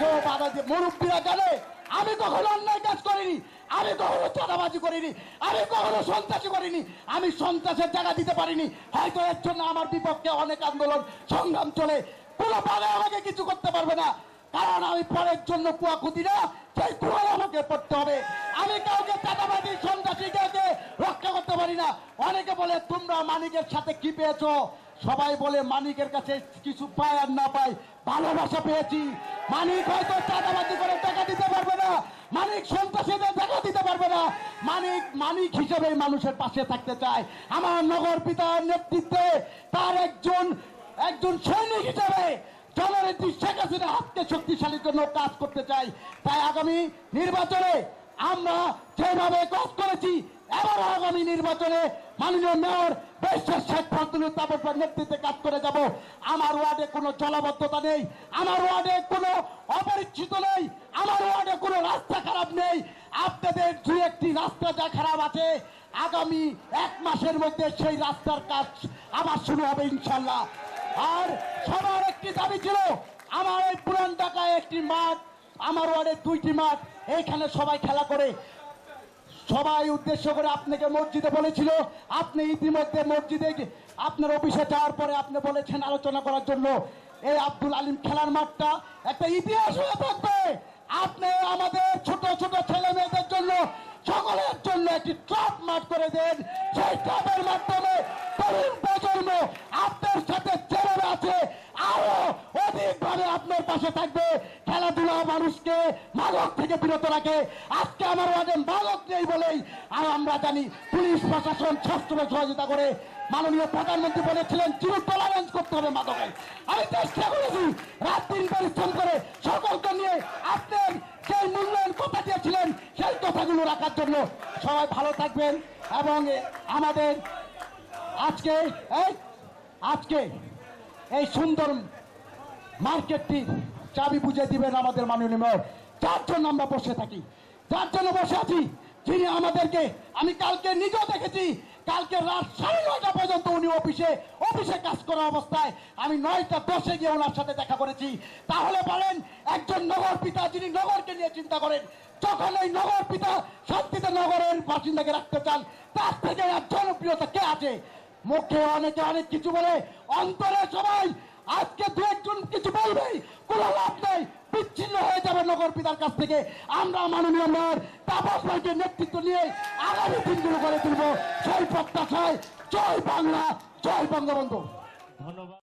কেউ বাধা দিয়ে মুরব্বীরা জানে, আমি কখনো অন্যায় কাজ করিনি, আমি কখনো চাঁদাবাজি করিনি, আমি কখনো সন্ত্রাসী করিনি, আমি সন্ত্রাসের জায়গা দিতে পারিনি। হয়তো এর জন্য আমার বিপক্ষে অনেক আন্দোলন, সংগ্রাম চলে। কোনো বাধা আমাকে কিছু করতে পারবে না। কারণ আমি পরের জন্য কুয়া খুঁতি না, সেই কুয়ায় আমাকে পড়তে হবে। আমি কাউকে চাঁদাবাজি কাউকে রক্ষা করতে পারি না। অনেকে বলে, তোমরা মানিকের সাথে কি পেয়েছ? সবাই বলে মানিকের কাছে কিছু পায় আর না পায়। ভালোবাসা পেয়েছি। মানিক হয়তো চাঁদাবাজি করে টাকা দিতে পারবে না। মানিক সন্ত্রাসীদের টাকা দিতে পারবে না। মানিক মানিক হিসেবে মানুষের পাশে থাকতে চায়। আমার নগর পিতার নেতৃত্বে তার একজন একজন সৈনিক হিসেবে জননেত্রী শেখ হাসিনা হাতকে শক্তিশালীর জন্য কাজ করতে চাই। তাই আগামী নির্বাচনে আমরা যেভাবে কাজ করেছি এবার আগামী নির্বাচনে মাননীয় মেয়র বেশের ফজলুল তাপসের নেতৃত্বে কাজ করে যাব। আমার ওয়ার্ডে কোনো জলাবদ্ধতা নেই, আমার ওয়ার্ডে কোনো অপরিচিত নেই, আমার ওয়ার্ডে কোনো রাস্তা খারাপ নেই। আপনাদের দু একটি রাস্তা যা খারাপ আছে, আগামী এক মাসের মধ্যে সেই রাস্তার কাজ আবার শুরু হবে ইনশাল্লাহ। আর সবার একটি দাবি ছিল, আমার এই পুরান ঢাকায় একটি মাঠ, আমার ওয়ার্ডের দুইটি মাঠ, এইখানে সবাই খেলা করে। সবাই উদ্দেশ্য করে আপনাকে মসজিদে বলেছিল, আপনি ইতিমধ্যে মসজিদে আপনার অফিসে যাওয়ার পরে আপনি বলেছেন আলোচনা করার জন্য, এই আব্দুল আলিম খেলার মাঠটা একটা ইতিহাস হয়ে থাকবে। আপনি আমাদের ছোট ছোট ছেলে মেয়েদের জন্য, সকলের জন্য একটি ট্রাপ মাঠ করে দেন। সেই ট্রাপের মাধ্যমে তরুণ প্রজন্ম আপনার সাথে যেভাবে আছে অধিকভাবে আপনার পাশে থাকবে খেলাধুলা মানুষকে মাদক থেকে বিরত রাখে। আজকে আমার ওয়ার্ডে মাদক নেই বলেই আর আমরা জানি পুলিশ, প্রশাসন সবসময় সহযোগিতা করে মাননীয় প্রধানমন্ত্রী বলেছিলেন জিরো টলারেন্স করতে হবে মাদকে। আমি চেষ্টা করেছি, রাত দিন পরিশ্রম করে সকলকে নিয়ে আপনার সেই মূল্যায়ন কথা দিয়েছিলেন, সেই কথাগুলো রাখার জন্য সবাই ভালো থাকবেন এবং আমাদের আজকে, এই আজকে এই সুন্দর মার্কেটটি চাবি বুঝে দিবেন আমাদের মাননীয় মেয়র। যার জন্য আমরা বসে থাকি, যার জন্য বসে আছি, যিনি আমাদেরকে, আমি কালকে নিজেও দেখেছি, কালকে রাত সাড়ে নয়টা পর্যন্ত উনি অফিসে অফিসে কাজ করা অবস্থায় আমি নয়টা দশে গিয়ে ওনার সাথে দেখা করেছি। তাহলে বলেন, একজন নগর পিতা যিনি নগরকে নিয়ে চিন্তা করেন, যখন এই নগর পিতা শান্তিতে নগরের বাসিন্দাকে রাখতে চান, তার থেকে আর জনপ্রিয়তা কে আছে? মুখে অনেকে অনেক কিছু বলে, অন্তরে সবাই আজকে দু একজন কিছু বলবেই কোনো লাভ নেই বিচ্ছিন্ন হয়ে যাবে নগর পিতার কাছ থেকে আমরা মাননীয় মেয়র তাপস ভাইকে নেতৃত্ব নিয়ে আগামী দিনগুলো করে তুলব। সেই প্রত্যাশায়, জয় বাংলা, জয় বঙ্গবন্ধু। ধন্যবাদ।